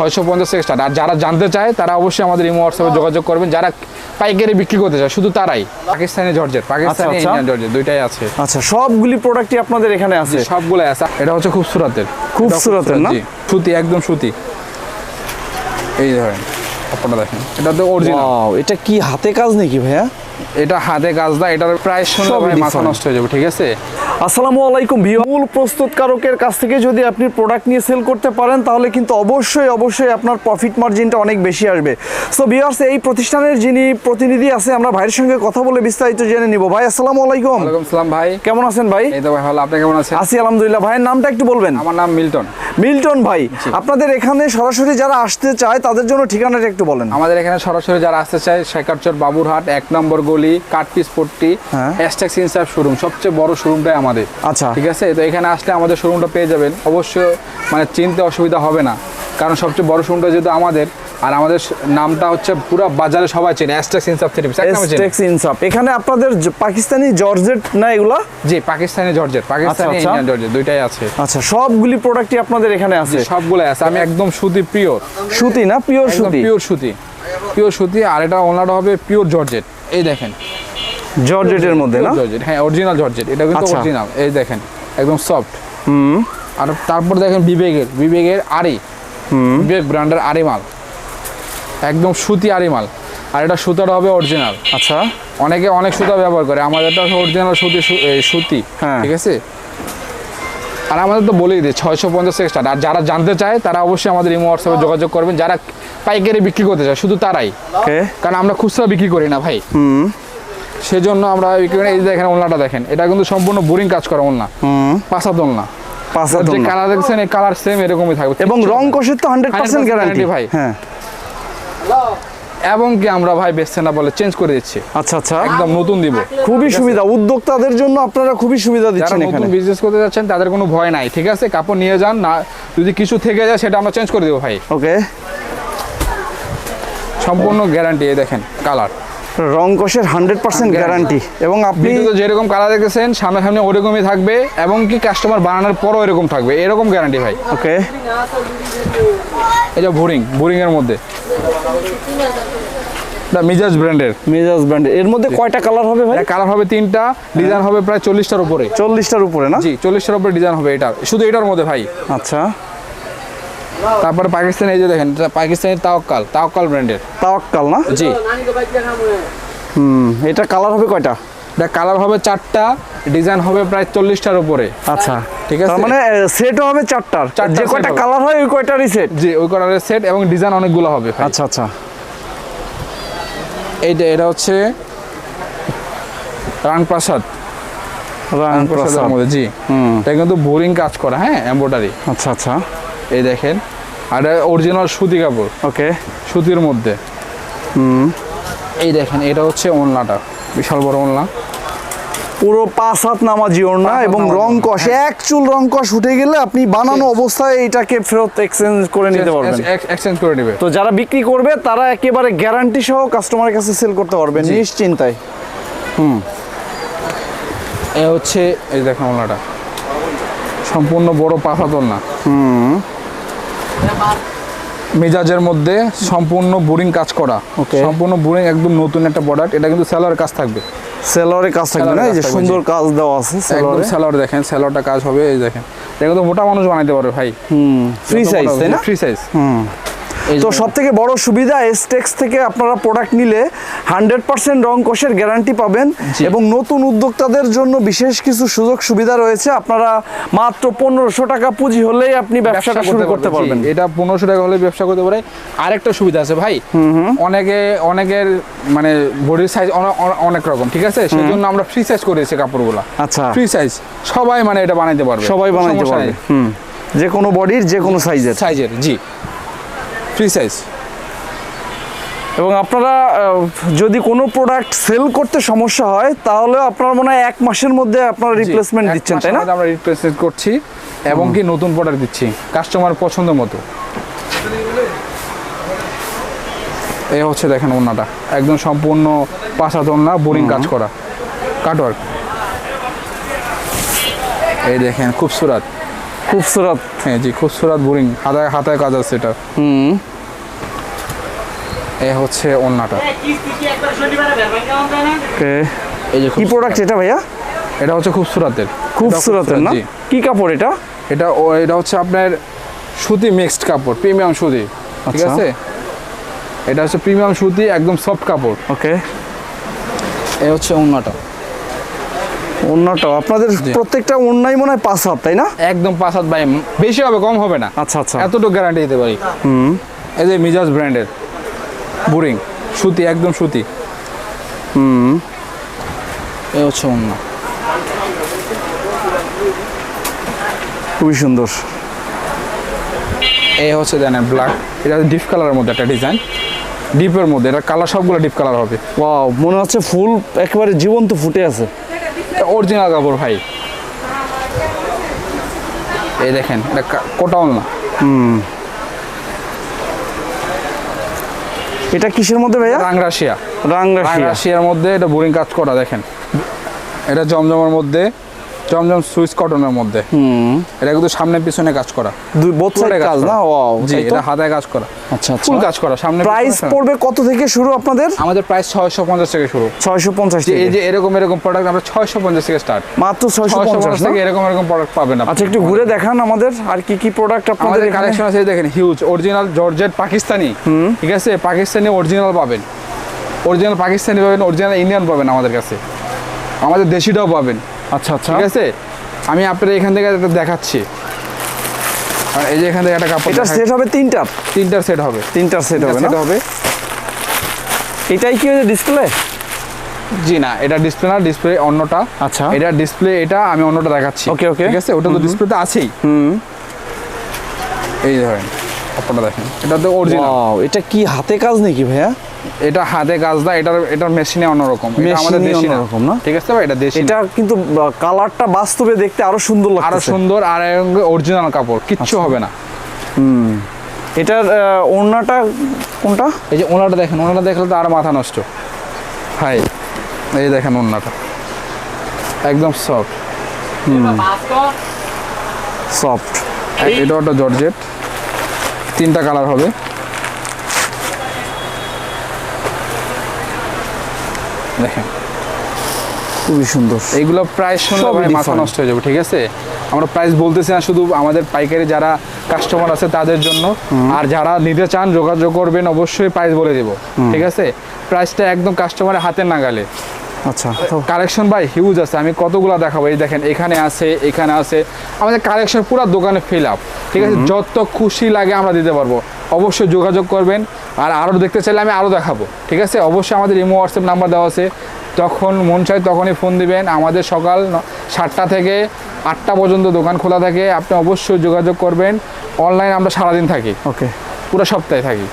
ছয়শো পঞ্চাশ থেকে স্টার্ট আর যারা জানতে চায় তারা অবশ্যই আমাদের ইমো হোয়াটসঅ্যাপে যোগাযোগ করবেন। যারা পাইকারি বিক্রি করতে চায় শুধু তারাই। পাকিস্তানি জর্জেট পাকিস্তানি আচ্ছা। ইন্ডিয়ান জর্জেট দুইটাই আছে। আচ্ছা সবগুলি প্রোডাক্টই আপনাদের এখানে আছে? সবগুলো আছে। এটা হচ্ছে খুব সুরাতের খুব সুরাতের না? সুতি একদম সুতি। এই ধরেন আপনারা দেখেন এটা তো অরিজিনাল এটা কি হাতে কাজ নাকি ভাইয়া? এটা হাতে কাজ দা এটার প্রায় ভাই মাথা নষ্ট হয়ে যাবে ঠিক আছে? আসসালামু আলাইকুম মূল প্রস্তুতকারকের কাছ থেকে যদি আপনি প্রোডাক্ট নিয়ে সেল করতে পারেন তাহলে কিন্তু অবশ্যই অবশ্যই আপনার প্রফিট মার্জিনটা অনেক বেশি আসবে। সো ভিউয়ার্স এই প্রতিষ্ঠানের যিনি প্রতিনিধি আছে আমরা ভাইয়ের সঙ্গে কথা বলে বিস্তারিত জেনে নিব। ভাই আসসালামু আলাইকুম। ওয়ালাইকুম সালাম ভাই। কেমন আছেন ভাই? এই তো ভাই ভালো। আপনি কেমন আছেন? আছি আলহামদুলিল্লাহ। ভাইয়ের নামটা একটু বলবেন। আমার নাম মিল্টন। মিল্টন ভাই আপনাদের এখানে সরাসরি যারা আসতে চায় তাদের জন্য ঠিকানাটা একটু বলেন। আমাদের এখানে সরাসরি যারা আসতে চায় শেখারচর বাবুরহাট এক নম্বর গলি কাঠপিস পট্টি হ্যাঁ। এসটেক্স ইনসাফ শোরুম সবচেয়ে বড় শোরুমটাই আমাদের। আচ্ছা। ঠিক আছে? তো এখানে আসলে আমাদের শোরুমটা পেয়ে যাবেন। অবশ্য মানে চিনতে অসুবিধা হবে না। কারণ সবচেয়ে বড় শোরুমটা যেহেতু আমাদের আর আমাদের নামটা হচ্ছে পুরো বাজারে সবাই চেনে এসটেক্স ইনসাফ থ্রি এসটেক্স ইনসাপ এখানে আপনাদের পাকিস্তানি জর্জেট না এগুলা? জি পাকিস্তানি জর্জেট। পাকিস্তানি আচ্ছা। ইন্ডিয়ান জর্জেট দুইটাই আছে। আচ্ছা সবগুলি প্রোডাক্টই আপনাদের এখানে আছে? সবগুলো আছে। আমি একদম সুতি পিওর সুতি না? পিওর সুতি? পিওর সুতি। পিওর সুতি আর এটা ওনাটা হবে পিওর জর্জেট। এই দেখেন। জর্জেটের মধ্যে না? জর্জেট হ্যাঁ অরিজিনাল জর্জেট এটা কিন্তু আচ্ছা। অরিজিনাল এই দেখেন একদম সফট হুম। আর তারপর দেখেন বিবেকের বিবেকের আরি বিবেক ব্র্যান্ডের আরি মাল একদম সুতি আরি মাল আর এটা সুতাটা হবে অরিজিনাল আচ্ছা। অনেকে অনেক সুতা ব্যবহার করে আমাদের আমাদেরটা অরিজিনাল সুতি এই সুতি হ্যাঁ। ঠিক আছে? আর আমাদের তো বলেই দিই ছয়শো পঞ্চাশ থেকে স্টার্ট আর যারা জানতে চায় তারা অবশ্যই আমাদের ইমো হোয়াটসঅ্যাপে যোগাযোগ করবেন। যারা পাইকারি বিক্রি করতে চায় শুধু তারাই। কারণ আমরা খুচরা বিক্রি করি না ভাই। হুম। সেজন্য আমরা। এই যে দেখেন ওলনাটা দেখেন এটা কিন্তু সম্পূর্ণ বোরিং কাজ করা ওলনা। হুম। পাঁচা ওলনা। পাঁচ হাত যে কালার দেখছেন এই কালার সেম এরকমই থাকবে। এবং রং কষের তো হান্ড্রেড পার্সেন্ট 100% গ্যারান্টি ভাই। হ্যাঁ। এবং কি আমরা ভাই বেচছে না বলে চেঞ্জ করে দিচ্ছি। আচ্ছা আচ্ছা। একদম নতুন দিব। খুবই সুবিধা। উদ্যোক্তাদের জন্য আপনারা খুবই সুবিধা যারা দিচ্ছেন নতুন এখানে। বিজনেস করতে যাচ্ছেন তাদের কোনো ভয় নাই ঠিক আছে? কাপড় নিয়ে যান না যদি কিছু থেকে যায় সেটা আমরা চেঞ্জ করে দেবো ভাই। ওকে সম্পূর্ণ গ্যারান্টি এই দেখেন কালার রং কষের হান্ড্রেড পার্সেন্ট গ্যারান্টি এবং আপনি ভিডিওতে যেরকম কালার দেখেছেন সামনে সামনে ওরকমই থাকবে এবং কি কাস্টমার বানানোর পরও এরকম থাকবে। এরকম গ্যারান্টি ভাই। ওকে যে বোরিং বোরিং এর মধ্যে। এটা মিজাজ ব্র্যান্ডের মেজাজ ব্র্যান্ড এর মধ্যে কয়টা কালার হবে ভাই? কালার হবে তিনটা ডিজাইন হবে প্রায় চল্লিশটার উপরে। চল্লিশটার উপরে না? জি চল্লিশটার উপরে ডিজাইন হবে এটা। শুধু এটার মধ্যে ভাই। আচ্ছা। তারপরে পাকিস্তানি এই যে দেখেন পাকিস্তানি তাওকাল তাওকাল ব্র্যান্ডের তাওয়াক্কাল না? জি। হুম এটা কালার হবে কয়টা? এটা কালার হবে চারটা ডিজাইন হবে প্রায় চল্লিশটার উপরে। আচ্ছা। ঠিক আছে। মানে সেটও হবে চারটার। যে কয়টা কালার হয় ওই কয়টারই সেট জি ওই কালারের সেট এবং ডিজাইন অনেকগুলো হবে আচ্ছা আচ্ছা। এইটা এটা হচ্ছে রানপ্রাসাদ। রানপ্রাসাদের মধ্যে জি। হুম। এটা কিন্তু বোরিং কাজ করা হ্যাঁ এমব্রয়ডারি আচ্ছা আচ্ছা। এই দেখেন। আর অরিজিনাল সুতি কাপড়। ওকে সুতির মধ্যে। হুম। এই দেখেন এটা হচ্ছে ওনলাটা বিশাল বড় ওনলা পুরো পাঁচ হাত নামাজি ওড়না পাঁচ হাত এবং রং কষ এক চুল রং কষ উঠে গেলে আপনি বানানো অবস্থায় এটাকে ফেরত এক্সচেঞ্জ করে নিতে পারবেন। এক্সচেঞ্জ করে নেবে। তো যারা বিক্রি করবে তারা একেবারে গ্যারান্টি সহ কাস্টমারের কাছে সেল করতে পারবেন জি। হুম। এ হচ্ছে এই দেখেন ওনলাটা সম্পূর্ণ বড় পাফাতল না মেজাজের মধ্যে সম্পূর্ণ বোরিং কাজ করা. সম্পূর্ণ বোরিং একদম নতুন একটা প্রোডাক্ট এটা কিন্তু সেলারের কাজ থাকবে। সেলারের কাজ থাকবে না? এই যে সুন্দর কাজ দেওয়া আছে একদম সেলরে সেলার দেখেন সেলারটা কাজ হবে এই দেখেন। এটা কিন্তু মোটা মানুষ বানাইতে পারবে ভাই। হুম ফ্রি সাইজ তাই না? ফ্রি সাইজ হুম। তো সব থেকে বড় সুবিধা এসটেক্স থেকে আপনারা প্রোডাক্ট নিলে হান্ড্রেড পার্সেন্ট রং কোষের গ্যারান্টি পাবেন এবং নতুন উদ্যোক্তাদের জন্য বিশেষ কিছু সুযোগ সুবিধা রয়েছে। আপনারা মাত্র পনেরোশো টাকা পুঁজি হলেই আপনি ব্যবসাটা শুরু করতে পারবেন। এটা পনেরোশো টাকা হলে ব্যবসা করতে পারে। আরেকটা সুবিধা আছে ভাই। অনেকে অনেকের মানে বডির সাইজ অনেক রকম ঠিক আছে? সেই জন্য আমরা ফ্রি সাইজ করেছি কাপড়গুলো। আচ্ছা। ফ্রি সাইজ সবাই মানে এটা বানাইতে পারবে। সবাই বানাইতে পারবে। হুম। যে কোনো বডির যে কোনো সাইজের সাইজের জি। Free size. এবং আপনারা যদি কোনো প্রোডাক্ট সেল করতে সমস্যা হয় তাহলে আপনার মনে হয় এক মাসের মধ্যে আপনারা রিপ্লেসমেন্ট দিচ্ছেন তাই না? আমরা রিপ্লেসমেন্ট করছি এবং কি নতুন প্রোডাক্ট দিচ্ছি কাস্টমার পছন্দ মতো। এই হচ্ছে দেখেন ওনাটা একদম সম্পূর্ণ পাঁচাত ওনা বোরিং কাজ করা। কাটওয়ার্ক এই দেখেন খুব সুরাত। খুবসুরত। হ্যাঁ জি খুবসুরাত বোরিং। হাতায় হাতায় কাজ আছে এটা। হুম। এ হচ্ছে ওন্নাটা। ওকে এই যে কি প্রোডাক্ট এটা ভাইয়া? এটা হচ্ছে খুবসুরাতের। খুবসুরতের না? জি। কি কাপড় এটা? এটা ও এটা হচ্ছে আপনার সুতি মিক্সড কাপড় প্রিমিয়াম সুতি। ঠিক আচ্ছা। আছে? এটা হচ্ছে প্রিমিয়াম সুতি একদম সফট কাপড়। ওকে এ হচ্ছে ওন্নাটা। অন্যটাও আপনাদের প্রত্যেকটা অন্যায় মনে হয় পাঁচ হাত তাই না? একদম পাঁচ হাত বাই বেশি হবে কম হবে না। আচ্ছা আচ্ছা। এতটুকু গ্যারান্টি দিতে পারি। এই যে মিজাজ ব্র্যান্ডের বুরিং সুতি একদম সুতি। হুম। এ হচ্ছে অন্য। খুবই সুন্দর। এই হচ্ছে দেন ব্ল্যাক এটা ডিপ কালারের মধ্যে একটা ডিজাইন ডিপের মধ্যে এটা কালার সবগুলো ডিপ কালার হবে। ওয়াও মনে হচ্ছে ফুল একেবারে জীবন্ত ফুটে আছে। অরিজিনাল কাপড় ভাই। এই দেখেন এটা কোটাও না এটা কিসের মধ্যে ভাইয়া? রাংরাশিয়া রাংরাশিয়া রাংরাশিয়ার মধ্যে এটা বোরিং কাজ করা দেখেন। এটা জমজমের মধ্যে জমজম সুইচ কটনের মধ্যে। এটা কিন্তু সামনে পিছনে কাজ করা। দুই বোথ সাইড কাজ না? ওয়াও জি এটা হাতায় কাজ করা। আচ্ছা আচ্ছা। ফুল কাজ করা সামনে প্রাইস পড়বে কত থেকে শুরু আপনাদের? আমাদের প্রাইস ছয়শো পঞ্চাশ থেকে শুরু। ছয়শো পঞ্চাশ যে এই যে এরকম এরকম প্রোডাক্ট আমরা ছয়শো পঞ্চাশ থেকে স্টার্ট মাত্র ছয়শো ছয়শো পঞ্চাশ পঞ্চাশ থেকে এরকম এরকম প্রোডাক্ট পাবেন আপনি। আচ্ছা একটু ঘুরে দেখান আমাদের আর কি কি প্রোডাক্ট আপনাদের? কালেকশন আছে দেখেন হিউজ অরিজিনাল জর্জেট পাকিস্তানি ঠিক আছে? পাকিস্তানি অরিজিনাল পাবেন। অরিজিনাল পাকিস্তানি পাবেন অরিজিনাল ইন্ডিয়ান পাবেন আমাদের কাছে। আমাদের দেশিটাও পাবেন। আচ্ছা আচ্ছা। ঠিক আছে? আমি আপনার এখান থেকে দেখাচ্ছি। আর এই যে এখান থেকে একটা কাপড় এটা সেট হবে তিনটা। তিনটার সেট হবে। তিনটার সেট হবে সেট হবে। এটাই কি হয়েছে ডিসপ্লে জি না এটা ডিসপ্লে না ডিসপ্লে অন্যটা। আচ্ছা। এটা ডিসপ্লে এটা আমি অন্যটা দেখাচ্ছি। ওকে ওকে ঠিক আছে? ওটা তো ডিসপ্লেতে আছেই। হুম। এই ধরেন কাপড়টা দেখেন। এটা তো অরিজিনাল এটা কি হাতে কাজ নাকি ভাইয়া? এটা হাতে কাজ না এটার এটার মেশিনে অন্যরকম। এটা আমাদের দেশি না। অন্যরকম না? ঠিক আছে ভাই? এটা দেশি এটা কিন্তু কালারটা বাস্তবে দেখতে আরও সুন্দর আরও সুন্দর আর অরিজিনাল কাপড় কিচ্ছু আচ্ছা। হবে না। হুম। এটার ওড়নাটা কোনটা? এই যে ওনাটা দেখেন ওনাটা দেখলে তো আর মাথা নষ্ট। হাই এই দেখেন ওনাটা একদম সফট সফট এটা একটা জর্জেট। তিনটা কালার হবে। দেখেন। খুবই সুন্দর। এইগুলো প্রাইস শুনলে সবই মাথা নষ্ট হয়ে যাবে ঠিক আছে? আমরা প্রাইস বলতেছি না শুধু আমাদের পাইকারি যারা কাস্টমার আছে তাদের জন্য। আর যারা নিতে চান যোগাযোগ করবেন অবশ্যই প্রাইস বলে দেব ঠিক আছে? প্রাইসটা একদম কাস্টমারের হাতে নাগালে। আচ্ছা কালেকশন ভাই হিউজ আছে আমি কতগুলো দেখাবো? এই দেখেন এখানে আছে এখানে আছে। আমাদের কালেকশন পুরো দোকানে ফিল আপ ঠিক আছে? যত খুশি লাগে আমরা দিতে পারব। অবশ্যই যোগাযোগ করবেন আর আরও দেখতে চাইলে আমি আরও দেখাবো ঠিক আছে? অবশ্যই আমাদের ইমো হোয়াটসঅ্যাপ নাম্বার দেওয়া আছে। যখন মন চায় তখনই ফোন দিবেন। আমাদের সকাল সাতটা থেকে আটটা পর্যন্ত দোকান খোলা থাকে। আপনি অবশ্যই যোগাযোগ করবেন। অনলাইন আমরা সারাদিন থাকি। ওকে পুরো সপ্তাহে থাকি।